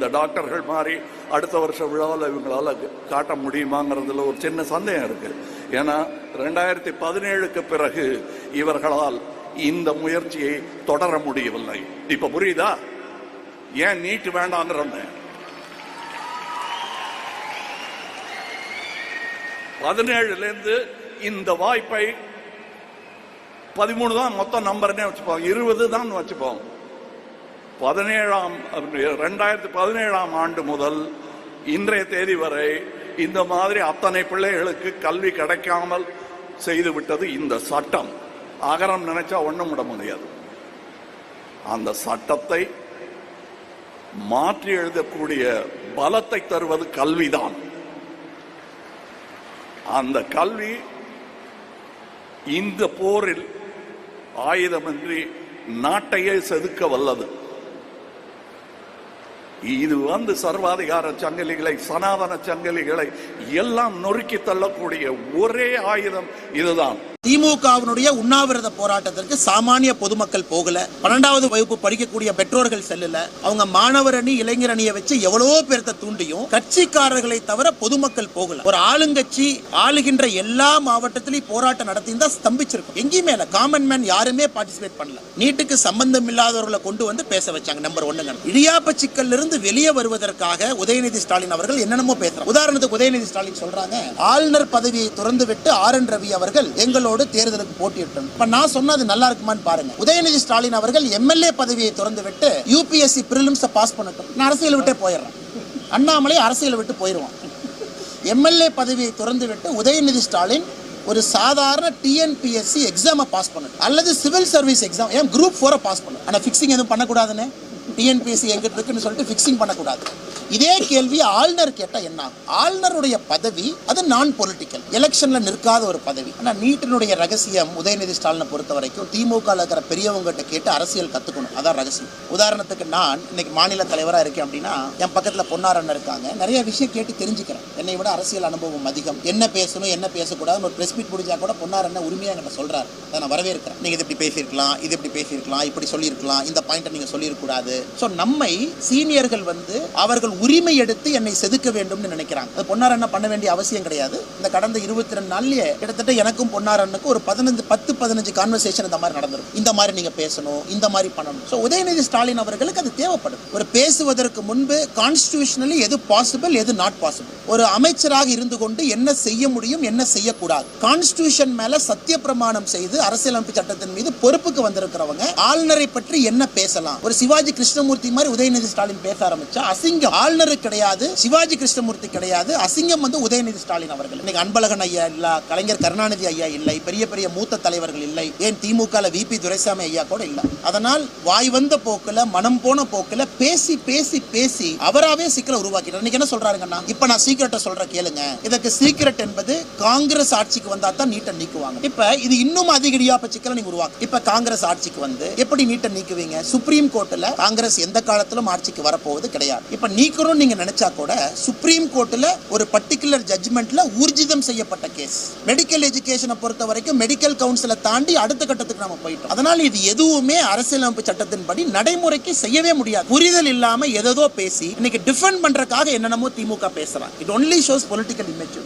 இந்த டாக்டர்கள் மாதிரி அடுத்த வருஷ விழாவில் இவங்களால காட்ட முடியுமாங்கிறதுல ஒரு சின்ன சந்தேகம் இருக்கு. ஏன்னா ரெண்டாயிரத்தி பதினேழுக்கு பிறகு இவர்களால் இந்த முயற்சியை தொடர முடியவில்லை. இப்ப புரியுதா? ஏன் நீட்டு வேண்டாங்கிறேன் பதினேழுல இருந்து இந்த வாய்ப்பை பதிமூணு தான் மொத்தம் நம்பர்னே வச்சுப்போம் இருபது தான் வச்சுப்போம் பதினேழாம் ரெண்டாயிரத்தி பதினேழாம் ஆண்டு முதல் இன்றைய தேதி வரை இந்த மாதிரி அத்தனை பிள்ளைகளுக்கு கல்வி கிடைக்காமல் செய்துவிட்டது இந்த சட்டம். அகரம் நினைச்சா ஒன்றும் விட முடியாது. அந்த சட்டத்தை மாற்றி எழுதக்கூடிய பலத்தை தருவது கல்விதான். அந்த கல்வி இந்த போரில் ஆயுதமின்றி நாட்டையே செதுக்க வல்லது. இது வந்து சர்வாதிகார சங்கிலிகளை சனாதன சங்கிலிகளை எல்லாம் நொறுக்கி தள்ளக்கூடிய ஒரே ஆயுதம் இதுதான். திமுகவினுடைய உண்ணாவிரத போராட்டத்திற்கு சாமானிய பொதுமக்கள் போகல. பன்னெண்டாவது வகுப்பு படிக்கக்கூடிய பெற்றோர்கள் செல்லல. அவங்க மாணவர் அணி இளைஞர் அணியை வச்சு எவ்வளவோ பேர்த்த தூண்டியும் கட்சிக்காரர்களை தவிர பொதுமக்கள் போகல. ஒரு ஆளுங்கட்சி ஆளுகின்ற எல்லா மாவட்டத்திலையும் போராட்டம் நடத்தியிருந்தா ஸ்தம்பிச்சிருக்கும். எங்கேயுமே இல்ல. காமன் மேன் யாருமே பார்ட்டிசிபேட் பண்ணல. நீட்டுக்கு சம்பந்தம் இல்லாதவர்களை கொண்டு வந்து பேச வச்சாங்க நம்பர் ஒண்ணுங்க இடியாப்ப சிக்கல்ல இருந்து வெளியே வருவதற்காக உதயநிதி ஸ்டாலின் அவர்கள் என்னென்னமோ பேசுறாங்க. உதாரணத்துக்கு உதயநிதி ஸ்டாலின் சொல்றாங்க ஆளுநர் பதவியை துறந்து விட்டு ஆர் என் ரவி அவர்கள் எங்களோடு தேர்தலுக்கு போட்டியிட்டோம். இப்ப நான் சொன்னது நல்லா இருக்குமான்னு பாருங்க. உதயநிதி ஸ்டாலின் அவர்கள் எம்எல்ஏ பதவியை திறந்து விட்டு யூபிஎஸ்சி பிரிலிம்ஸ் பாஸ் பண்ணட்டும். நான் அரசியல் விட்டே போயிடுறேன். அண்ணாமலை அரசியல் விட்டு போயிடுவான். எம்எல்ஏ பதவியை திறந்து விட்டு உதயநிதி ஸ்டாலின் ஒரு சாதாரண டிஎன்பிஎஸ்சி எக்ஸாமை பாஸ் பண்ணணும் அல்லது சிவில் சர்வீஸ் எக்ஸாம் ஏன் குரூப் ஃபோரை பாஸ் பண்ணணும் ஆனால் ஃபிக்ஸிங் எதுவும் பண்ணக்கூடாதுன்னு டிஎன்பிஎஸ்சி எங்கிட்ட இருக்குன்னு சொல்லிட்டு ஃபிக்ஸிங் பண்ணக்கூடாது. இதே கேள்வி ஆளுநர் கேட்டால் என்ன ஆகும்? ஆளுநருடைய பதவி அது நான் பொலிட்டிக்கல் எலெக்ஷன்ல நிற்காத ஒரு பதவி. ஆனால் நீட்டினுடைய ரகசியம் உதயநிதி ஸ்டாலினை பொறுத்த வரைக்கும் திமுக இருக்கிற பெரியவங்ககிட்ட கேட்டு அரசியல் கற்றுக்கணும் அதான் ரகசியம். உதாரணத்துக்கு நான் இன்னைக்கு மாநில தலைவராக இருக்கேன் அப்படின்னா என் பக்கத்தில் பொன்னாரண்ணன் இருக்காங்க. நிறைய விஷயம் கேட்டு தெரிஞ்சுக்கிறேன். என்னை விட அரசியல் அனுபவம் அதிகம். என்ன பேசணும் என்ன பேசக்கூடாது ஒரு பிரஸ் மீட் முடிஞ்சா கூட பொன்னாரன் உரிமையாக என்கிட்ட சொல்கிறார் அதை நான் வரவேற்கிறேன். நீங்கள் இது இப்படி பேசியிருக்கலாம் இது இப்படி பேசியிருக்கலாம் இப்படி சொல்லியிருக்கலாம். இந்த பாயிண்ட்டை நீங்கள் சொல்லியிருக்கூடாது ஸோ நம்மை சீனியர்கள் வந்து அவர்கள் உரிமை எடுத்து என்னை செதுக்க வேண்டும்னு நினைக்கிறாங்க. அது அண்ணா பண்ண வேண்டிய அவசியம் கிடையாது. இந்த கடந்த இருபத்தி ரெண்டு நாள்லயே கிட்டத்தட்ட எனக்கும் பொன்னாரண்ணுக்கும் ஒரு பதினஞ்சு பத்து பதினஞ்சு கான்வர்சேஷன் இந்த மாதிரி நடந்திருக்கும். இந்த மாதிரி நீங்க பேசணும் இந்த மாதிரி பண்ணணும். ஸோ உதயநிதி ஸ்டாலின் அவர்களுக்கு அது தேவைப்படும் ஒரு பேசுவதற்கு முன்பு கான்ஸ்டியூஷனலி எது பாசிபிள் எது நாட் பாசிபிள் ஒரு அமைச்சராக இருந்து கொண்டு என்ன செய்ய முடியும் என்ன செய்யக்கூடாது? கான்ஸ்டியூஷன் மேல சத்திய பிரமாணம் செய்து அரசியலமைப்பு சட்டத்தின் மீது பொறுப்புக்கு வந்திருக்கிறவங்க ஆளுநரை பற்றி என்ன பேசலாம்? ஒரு சிவாஜி கிருஷ்ணமூர்த்தி மாதிரி உதயநிதி ஸ்டாலின் பேச ஆரம்பிச்சா அசிங்கம். ஆளுநர் கிடையாது சிவாஜி கிருஷ்ணமூர்த்தி கிடையாது அசிங்கம் வந்து உதயநிதி ஸ்டாலின் அவர்கள். இன்னைக்கு அன்பழகன் ஐயா இல்ல கலைஞர் கருணாநிதி ஐயா இல்லை பெரிய பெரிய மூத்த தலைவர்கள் இல்லை ஏன் திமுக வி பி துரைசாமி ஐயா கூட இல்ல. அதனால் வாய் வந்த போக்குல மனம் போன போக்குல பேசி பேசி பேசி அவராவே சீக்கிரம் உருவாக்கிட்டார். இன்னைக்கு என்ன சொல்றாருங்கன்னா இப்ப நான் சீக்கிரட்டை சொல்ற கேளுங்க. இதற்கு சீக்கிரட் என்பது காங்கிரஸ் ஆட்சிக்கு வந்தா தான் நீட்டை நீக்குவாங்க. இப்ப இது இன்னும் அதிக இடியாப்ப சிக்கலை நீங்க உருவாக்கு இப்ப காங்கிரஸ் ஆட்சிக்கு வந்து எப்படி நீட்டை நீக்குவீங்க? சுப்ரீம் கோர்ட்ல காங்கிரஸ் எந்த காலத்திலும் ஆட்சிக்கு வரப்போவது கிடையாது. இப்ப நீக்கணும்னு நீங்க நினைச்சா கூட சுப்ரீம் கோர்ட்ல ஒரு பர்டிகுலர் ஜட்ஜ்மெண்ட்ல ஊர்ஜிதம் செய்யப்பட்ட கேஸ் மெடிக்கல் எஜுகேஷனை பொறுத்த வரைக்கும் மெடிக்கல் கவுன்சிலை தாண்டி அடுத்த கட்டத்துக்கு நம்ம போயிட்டோம். அதனால இது எதுவுமே அரசியலமைப்பு சட்டத்தின்படி நடைமுறைக்கு செய்யவே முடியாது. புரிதல் இல்லாம எதோ பேசி இன்னைக்கு டிஃபெண்ட் பண்றதுக்காக என்னென்னமோ திமுக பேசுறாங்க. It only shows political image